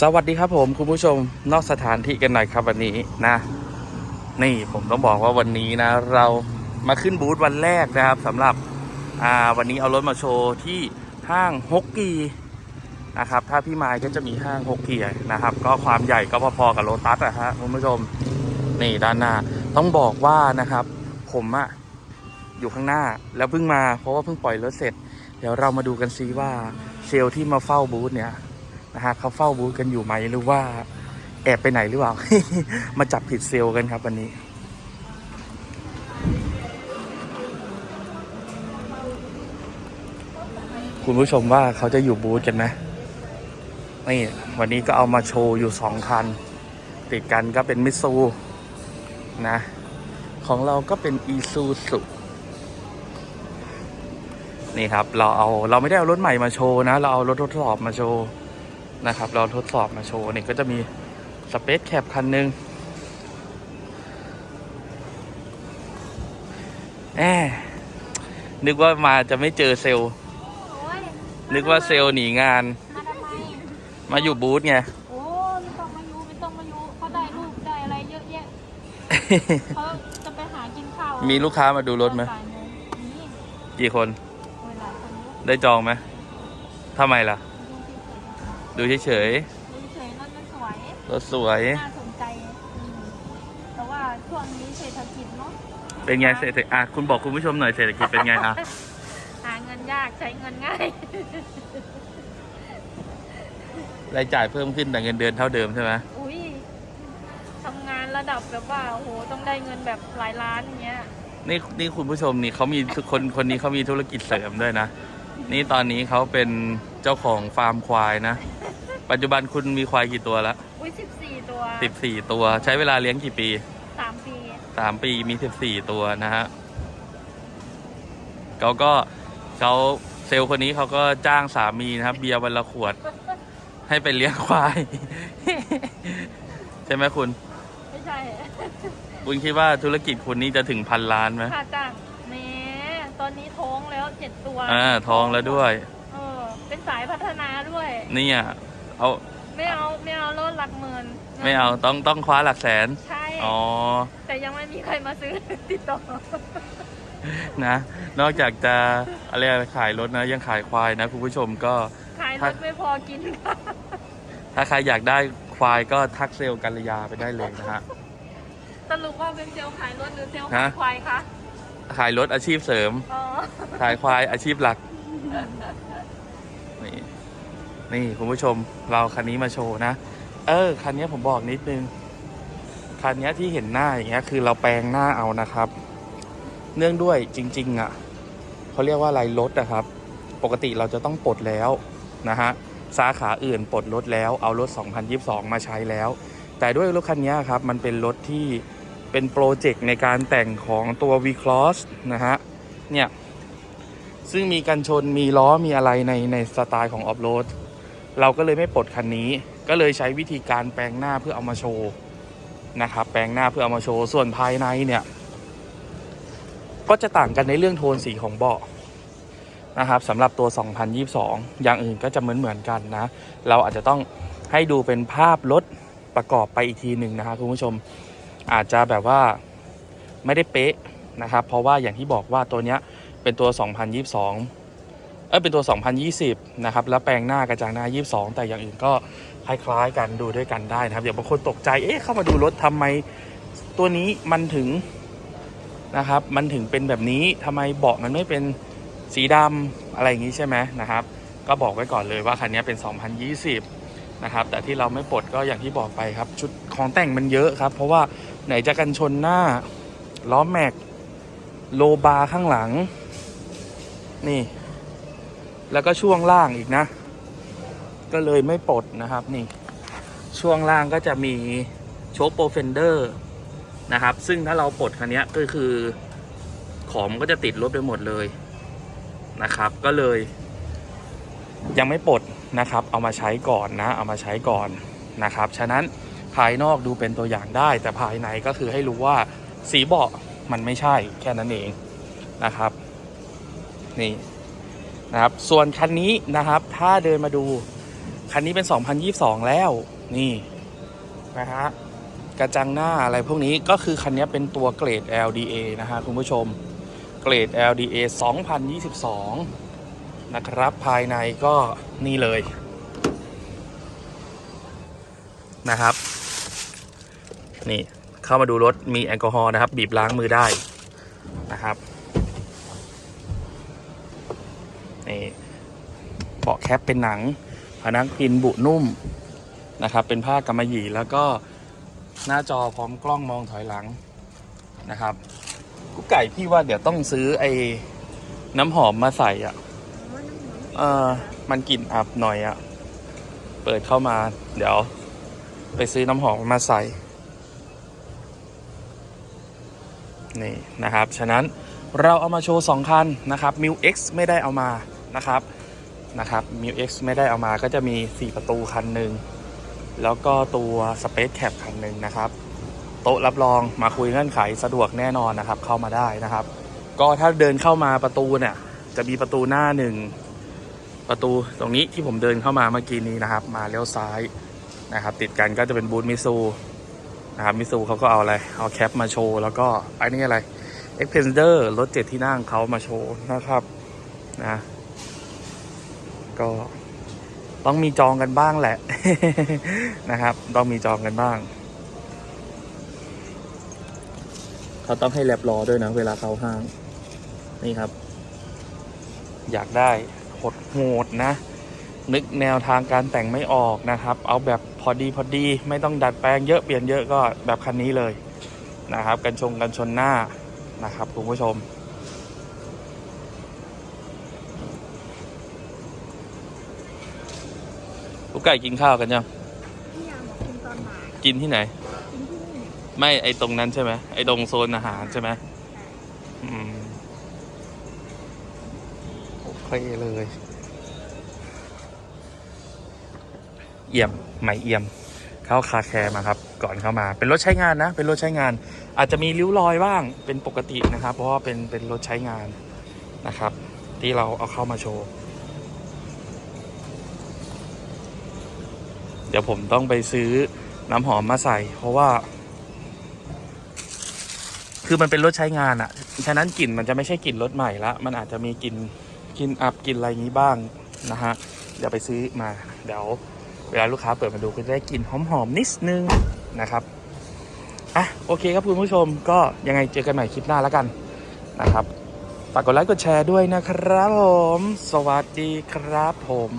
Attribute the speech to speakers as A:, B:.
A: สวัสดีครับผมคุณผู้ชมนอกสถานที่กันหน่อยครับวันนี้นะ นี่ผมต้องบอกว่าวันนี้นะ เรามาขึ้นบูธวันแรกนะครับสำหรับอ่าวันนี้เอารถมาโชว์ที่ห้างฮกกีนะครับถ้าพี่มายก็จะมีห้างฮกกีนะครับ ก็ความใหญ่ก็พอๆกับโลตัสอะฮะคุณผู้ชมนี่ด้านหน้าต้องบอกว่านะครับ ผมอะอยู่ข้างหน้าแล้วเพิ่งมาเพราะว่าเพิ่งปล่อยรถเสร็จ เดี๋ยวเรามาดูกันซิว่าเซลล์ที่มาเฝ้าบูธเนี่ย นะฮะเขาเฝ้าบูธกันอยู่ไหมหรือว่าแอบไปไหนหรือเปล่า มาจับผิดเซลล์กันครับวันนี้ คุณผู้ชมว่าเขาจะอยู่บูธกันไหมนี่วันนี้ก็เอามาโชว์อยู่สองคัน ติดกันก็เป็นมิซูนะ ของเราก็เป็นอีซูซุนี่ครับ เราเอาเราไม่ได้เอารถใหม่มาโชว์นะ เราเอารถทดสอบมาโชว์ นะครับ เราทดสอบมาโชว์นี่ก็จะมีสเปซแคปคันหนึ่งแอบนึกว่ามาจะไม่เจอเซลล์
B: โอ้ย
A: นึกว่าเซลล์หนีงาน
B: มาทำไม
A: มาอยู่บูธไง
B: โอ้ไม่ต้องมาอยู่ไม่ต้องมาอยู่เขาได้ลูกได้อะไรเยอะแยะเขาจะไปหากินข้าว
A: มีลูกค้ามาดูรถไหม
B: บ่ายโงนี่
A: กี่คน
B: โอ้ยหลายคนเยอะ
A: ได้จองไหมทำไมล่ะ
B: ดูที่เฉย
A: ดูเฉย
B: ๆดูเฉยๆรถมันสวย
A: ๆรถสวย
B: น่าสนใจอืมแต่ว่าช่วงนี้เศรษฐกิจเนาะ
A: เป็นไงเศรษฐกิจอะคุณบอกคุณผู้ชมหน่อยเศรษฐกิจเป็นไงอะ
B: หาเงินยากใช้เงินง่าย
A: รายจ่ายเพิ่มขึ้นแต่เงินเดือนเท่าเดิมใช่ไหม
B: อุ้ยทำงานระดับแบบว่าโอ้โหต้องได้เงินแบบหลายล้านอย่างเงี้ย
A: นี่นี่คุณผู้ชมนี่เขามีคนคนนี้เขามีธุรกิจเสริมด้วยนะ นี่ตอนนี้เขาเป็นเจ้าของฟาร์มควายนะ ปัจจุบันคุณมีควายกี่ตัวละ
B: อุ้ยสิบสี่ตัว
A: สิบสี่ตัว ใช้เวลาเลี้ยงกี่ปี
B: สามปี
A: สามปีมีสิบสี่ตัวนะฮะเขาก็เขาเซลล์คนนี้เขาก็จ้างสามีนะครับ เบียร์วันละขวด ให้ไปเลี้ยงควาย ใช่ไหมคุณ
B: ไม่ใช่
A: คุณคิดว่าธุรกิจคุณนี่จะถึงพันล้านไหม
B: ค่ะจ้ะแหมตอนนี้ท้องแล้วเจ็ดตัว
A: อ่าทองแล้วด้วย
B: เออ เป็นสายพัฒนาด้วย
A: เนี่ย เอา
B: ไม่เอาไม่เอารถหลักหมื่น
A: ไม่เอาต้องต้องคว้าหลักแสน
B: ใช่
A: อ๋อ
B: แต่ยังไม่มีใครมาซื้อติดต่อ
A: นะ นอกจากจะอะไรอะขายรถนะ ยังขายควายนะคุณผู้ชมก็
B: ขายรถไม่พอกินค่ะ
A: ถ้าใครอยากได้ควายก็ทักเซลล์กัลยาไปได้เลยนะฮะ
B: สรุปว่าเป็นเซลล์ขายรถหรือเซลล์
A: ฮะ
B: ขายควายคะ
A: ขายรถอาชีพเสริม
B: อ๋อ
A: ขายควายอาชีพหลักนี่ นี่คุณผู้ชมเราคันนี้มาโชว์นะ เออคันนี้ผมบอกนิดนึง คันนี้ที่เห็นหน้าอย่างเงี้ยคือเราแปลงหน้าเอานะครับ เนื่องด้วยจริง ๆ อะเขาเรียกว่าอะไรรถนะครับ ปกติเราจะต้องปลดแล้วนะฮะสาขาอื่นปลดรถแล้วเอารถ 2022 มาใช้แล้ว แต่ด้วยรถคันนี้ครับ มันเป็นรถที่เป็นโปรเจกต์ในการแต่งของตัว V-Cross นะฮะ เนี่ย ซึ่งมีกันชนมีล้อมีอะไรในในสไตล์ของออฟโรด เราก็เลยไม่ปลดคันนี้ ก็เลยใช้วิธีการแปลงหน้าเพื่อเอามาโชว์นะครับ แปลงหน้าเพื่อเอามาโชว์ ส่วนภายในเนี่ย ก็จะต่างกันในเรื่องโทนสีของเบาะนะครับสำหรับตัว 2022 อย่างอื่นก็จะเหมือนเหมือนกันนะ เราอาจจะต้องให้ดูเป็นภาพรถประกอบไปอีกทีหนึ่งนะครับคุณผู้ชมอาจจะแบบว่าไม่ได้เป๊ะนะครับ เพราะว่าอย่างที่บอกว่าตัวเนี้ยเป็นตัว 2022 เออเป็นตัว 2020 นะครับ แล้วแปลงหน้ากระจังหน้า 22 แต่อย่างอื่นก็คล้ายๆกันดูด้วยกันได้นะครับ อย่างบางคนตกใจ เอ๊ะเข้ามาดูรถทำไมตัวนี้มันถึงนะครับ มันถึงเป็นแบบนี้ทำไมเบาะมันไม่เป็นสีดำอะไรอย่างนี้ใช่ไหมนะครับ ก็บอกไว้ก่อนเลยว่าคันนี้เป็น 2020 นะครับ แต่ที่เราไม่ปลดก็อย่างที่บอกไปครับ ชุดของแต่งมันเยอะครับ เพราะว่าไหนจะกันชนหน้าล้อแม็ก โลบาร์ข้างหลัง นี่ แล้วก็ช่วงล่างอีกนะ ก็เลยไม่ปลดนะครับนี่ ช่วงล่างก็จะมีโชคโปรเฟนเดอร์นะครับ ซึ่งถ้าเราปลดคันนี้ก็คือ ของก็จะติดรถไปหมดเลยนะครับ ก็เลย ยังไม่ปลดนะครับ เอามาใช้ก่อนนะ เอามาใช้ก่อนนะครับ ฉะนั้นภายนอกดูเป็นตัวอย่างได้ แต่ภายในก็คือให้รู้ว่าสีเบาะมันไม่ใช่แค่นั้นเองนะครับ นี่ นะครับ ส่วนคันนี้นะครับ ถ้าเดินมาดู คันนี้เป็น 2022 แล้วนี่นะฮะกระจังหน้าอะไรพวกนี้ก็คือคันนี้เป็นตัวเกรด LDA นะฮะคุณผู้ชมเกรด LDA 2022 นะครับ ภายในก็นี่เลยนะครับ นี่เข้ามาดูรถมีแอลกอฮอล์นะครับ บีบล้างมือได้นะครับาะแคปเป็นหนังพนักพินบุนุ่มนะครับ เป็นผ้ากำมะหยี่แล้วก็หน้าจอพร้อมกล้องมองถอยหลังนะครับกุ๊กไก่พี่ว่าเดี๋ยวต้องซื้อไอ้น้ำหอมมาใส่อะเออมันกลิ่นอับหน่อยอะ เปิดเข้ามา เดี๋ยว ไปซื้อน้ำหอมมาใส่ นี่นะครับ ฉะนั้นเราเอามาโชว์สองคันนะครับ m ิ X ไม่ได้เอามานะครับ นะครับ m ิ X ไม่ได้เอามาก็จะมี 4 ประตูคันหนึ่งแล้วก็ตัว Space Cap คันหนึ่งนะครับ โต๊ะรับรองมาคุยเงื่อนไขสะดวกแน่นอนนะครับ เข้ามาได้นะครับ ก็ถ้าเดินเข้ามาประตูเนี่ย จะมีประตูหน้าหนึ่งประตูตรงนี้ที่ผมเดินเข้ามาเมื่อกี้นี้นะครับ มาเลี้ยวซ้ายนะครับ ติดกันก็จะเป็นบูธมิซูนะครับมิซูเขาก็เอาอะไร เอาแคปมาโชว์ แล้วก็ไอ้นี่อะไร e x p e n d e r รถเจ็ดที่นั่งเขามาโชว์นะครับนะ ก็ต้องมีจองกันบ้างแหละ นะครับ ต้องมีจองกันบ้าง เขาต้องให้แลบรอด้วยนะ เวลาเข้าห้าง นี่ครับ อยากได้หดโหดนะ นึกแนวทางการแต่งไม่ออกนะครับ เอาแบบพอดีพอดี ไม่ต้องดัดแปลงเยอะเปลี่ยนเยอะก็แบบคันนี้เลยนะครับ กันชงกันชนหน้านะครับคุณผู้ชม ลูกไก่กินข้าวกันยัง
B: พี่ยามบอกกินตอนบ่าย
A: กินที่ไหน
B: กินที่นี่
A: ไม่ไอตรงนั้นใช่ไหมไอตรงโซนอาหารใช่ไหมอืมโอเคเลยเอี่ยมไหมเอี่ยม เข้าคาแคร์มาครับ ก่อนเข้ามา เป็นรถใช้งานนะ เป็นรถใช้งาน อาจจะมีริ้วรอยบ้างเป็นปกตินะครับ เพราะว่าเป็นเป็นรถใช้งานนะครับ ที่เราเอาเข้ามาโชว์ เดี๋ยวผมต้องไปซื้อน้ำหอมมาใส่ เพราะว่า คือมันเป็นรถใช้งานอะฉะนั้นกลิ่นมันจะไม่ใช่กลิ่นรถใหม่ละมันอาจจะมีกลิ่นกลิ่นอับกลิ่นอะไรอย่างนี้บ้างนะฮะเดี๋ยวไปซื้อมา เดี๋ยวเวลาลูกค้าเปิดมาดูก็จะได้กลิ่นหอมๆนิดนึงนะครับอะโอเคครับคุณผู้ชมก็ยังไงเจอกันใหม่คลิปหน้าแล้วกันนะครับฝากกดไลค์กดแชร์ด้วยนะครับผม สวัสดีครับผม